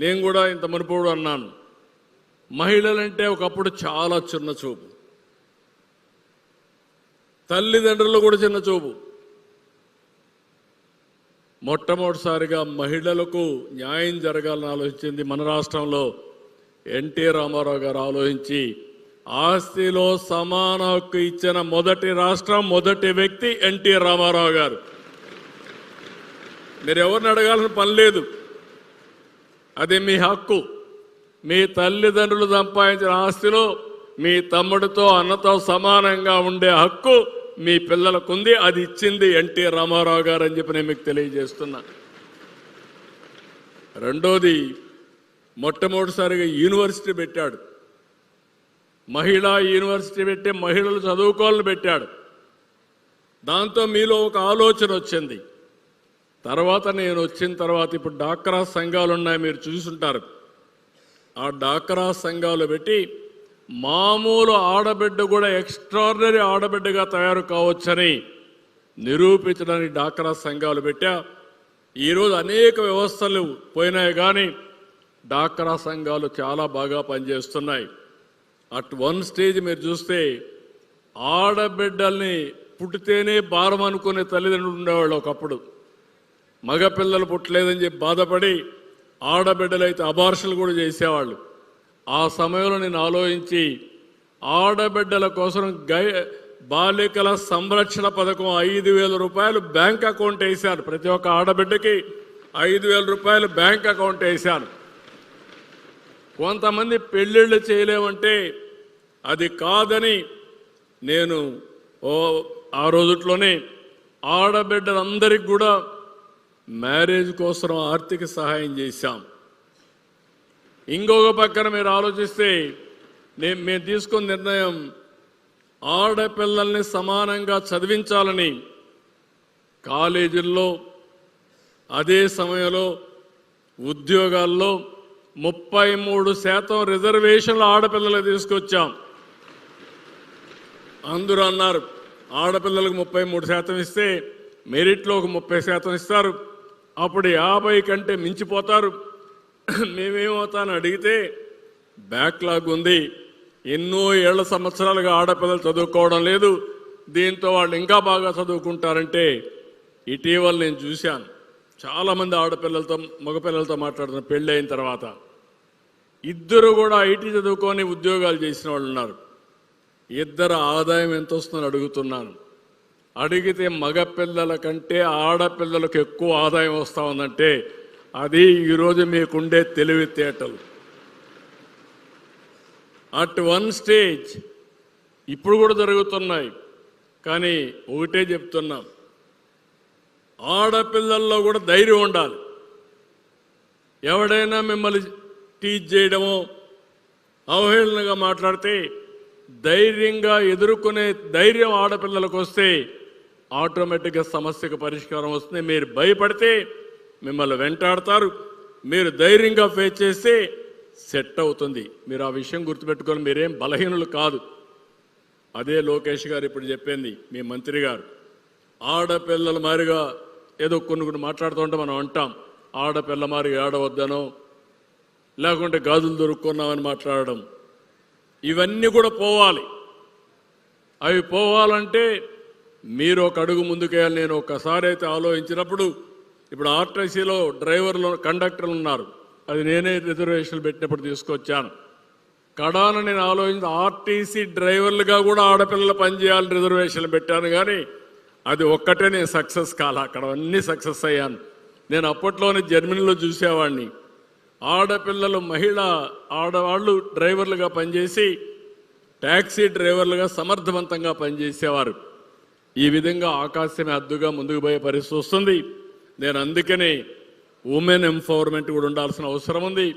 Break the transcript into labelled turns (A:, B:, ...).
A: నేను కూడా ఇంత మునుపుడు అన్నాను. మహిళలంటే ఒకప్పుడు చాలా చిన్న చూపు. తల్లిదండ్రులు కూడా చిన్న చూపు. మొట్టమొదటిసారిగా మహిళలకు న్యాయం జరగాలని ఆలోచించింది మన రాష్ట్రంలో ఎన్టీ రామారావు గారు ఆలోచించి ఆస్తిలో సమాన హక్కు ఇచ్చిన మొదటి రాష్ట్రం మొదటి వ్యక్తి ఎన్టీ రామారావు గారు. మీరు ఎవరిని అడగాల్సిన పని లేదు. అది మీ హక్కు. మీ తల్లిదండ్రులు సంపాదించిన ఆస్తిలో మీ తమ్ముడితో అన్నతో సమానంగా ఉండే హక్కు మీ పిల్లలకు ఉంది అది ఇచ్చింది ఎన్టీ రామారావు గారు అని చెప్పి నేను మీకు తెలియజేస్తున్నా. రెండోది మొట్టమొదటిసారిగా యూనివర్సిటీ పెట్టాడు. మహిళా యూనివర్సిటీ పెట్టి మహిళలు చదువుకోవాలని పెట్టాడు. దాంతో మీలో ఒక ఆలోచన వచ్చింది. తర్వాత నేను వచ్చిన తర్వాత ఇప్పుడు డాక్రా సంఘాలు ఉన్నాయి మీరు చూసుంటారు. ఆ డాక్రా సంఘాలు పెట్టి మామూలు ఆడబిడ్డ కూడా ఎక్స్ట్రాడినరీ ఆడబిడ్డగా తయారు కావచ్చని నిరూపించడానికి డాక్రా సంఘాలు పెట్టా. ఈరోజు అనేక వ్యవస్థలు పోయినాయి కానీ డాక్రా సంఘాలు చాలా బాగా పనిచేస్తున్నాయి. అట్ వన్ స్టేజ్ మీరు చూస్తే ఆడబిడ్డల్ని పుట్టితేనే భారం అనుకునే తల్లిదండ్రులు ఉండేవాళ్ళు ఒకప్పుడు. మగపిల్లలు పుట్టలేదని చెప్పి బాధపడి ఆడబిడ్డలైతే అబార్షలు కూడా చేసేవాళ్ళు. ఆ సమయంలో నేను ఆలోచించి ఆడబిడ్డల కోసం గై బాలికల సంరక్షణ పథకం ఐదు వేల రూపాయలు బ్యాంక్ అకౌంట్ వేశాను. ప్రతి ఒక్క ఆడబిడ్డకి ఐదు వేల రూపాయలు బ్యాంక్ అకౌంట్ వేశాను. కొంతమంది పెళ్ళిళ్ళు చేయలేమంటే అది కాదని నేను ఓ ఆ రోజుట్లోనే ఆడబిడ్డలందరికీ కూడా మ్యారేజ్ కోసం ఆర్థిక సహాయం చేశాం. ఇంకొక పక్కన మీరు ఆలోచిస్తే నేను మేము తీసుకున్న నిర్ణయం ఆడపిల్లల్ని సమానంగా చదివించాలని కాలేజీల్లో అదే సమయంలో ఉద్యోగాల్లో ముప్పై మూడు శాతం రిజర్వేషన్లు ఆడపిల్లలు తీసుకొచ్చాం. అందరూ అన్నారు ఆడపిల్లలకు ముప్పై మూడు శాతం ఇస్తే మెరిట్లో ఒక ముప్పై శాతం ఇస్తారు. అప్పుడు యాభై కంటే మించిపోతారు. మేమేమవుతాను అడిగితే బ్యాక్లాగ్ ఉంది. ఎన్నో ఏళ్ళ సంవత్సరాలుగా ఆడపిల్లలు చదువుకోవడం లేదు. దీంతో వాళ్ళు ఇంకా బాగా చదువుకుంటారంటే ఇటీవల నేను చూశాను. చాలామంది ఆడపిల్లలతో మగపిల్లలతో మాట్లాడుతున్న పెళ్ళి అయిన తర్వాత ఇద్దరు కూడా ఐటీ చదువుకొని ఉద్యోగాలు చేసిన వాళ్ళు ఉన్నారు. ఇద్దరు ఆదాయం ఎంత వస్తుందని అడుగుతున్నాను. అడిగితే మగపిల్లల కంటే ఆడపిల్లలకు ఎక్కువ ఆదాయం వస్తూ ఉందంటే అది ఈరోజు మీకుండే తెలివితేటలు. అట్ వన్ స్టేజ్ ఇప్పుడు కూడా జరుగుతున్నాయి. కానీ ఒకటే చెప్తున్నాం. ఆడపిల్లల్లో కూడా ధైర్యం ఉండాలి. ఎవడైనా మిమ్మల్ని టీచ్ చేయడమో అవహేళనగా మాట్లాడితే ధైర్యంగా ఎదుర్కొనే ధైర్యం ఆడపిల్లలకు వస్తే ఆటోమేటిక్గా సమస్యకు పరిష్కారం వస్తుంది. మీరు భయపడితే మిమ్మల్ని వెంటాడతారు. మీరు ధైర్యంగా ఫేస్ చేస్తే సెట్ అవుతుంది. మీరు ఆ విషయం గుర్తుపెట్టుకొని మీరేం బలహీనులు కాదు. అదే లోకేష్ గారు ఇప్పుడు చెప్పింది మీ మంత్రి గారు. ఆడపిల్లల మారిగా ఏదో కొన్ని కొన్ని మాట్లాడుతూ ఉంటే మనం అంటాం. ఆడపిల్ల మారి ఆడవద్దనో లేకుంటే గాజులు దొరుకున్నామని మాట్లాడడం. ఇవన్నీ కూడా పోవాలి. అవి పోవాలంటే మీరు ఒక అడుగు ముందుకేయాలి నేను ఒకసారి అయితే ఆలోచించినప్పుడు ఇప్పుడు ఆర్టీసీలో డ్రైవర్లు కండక్టర్లు ఉన్నారు. అది నేనే రిజర్వేషన్లు పెట్టినప్పుడు తీసుకొచ్చాను. కడాన నేను ఆలోచించి ఆర్టీసీ డ్రైవర్లుగా కూడా ఆడపిల్లలు పనిచేయాలని రిజర్వేషన్లు పెట్టాను కానీ అది ఒక్కటే నేను సక్సెస్ కాల. అక్కడ అన్నీ సక్సెస్ అయ్యాను. నేను అప్పట్లోనే జర్మనీలో చూసేవాడిని. ఆడపిల్లలు మహిళ ఆడవాళ్ళు డ్రైవర్లుగా పనిచేసి ట్యాక్సీ డ్రైవర్లుగా సమర్థవంతంగా పనిచేసేవారు. ఈ విధంగా ఆకాశమే అద్దుగా ముందుకు పోయే పరిస్థితి వస్తుంది. నేను అందుకనే ఉమెన్ ఎంపవర్మెంట్ కూడా ఉండాల్సిన అవసరం ఉంది.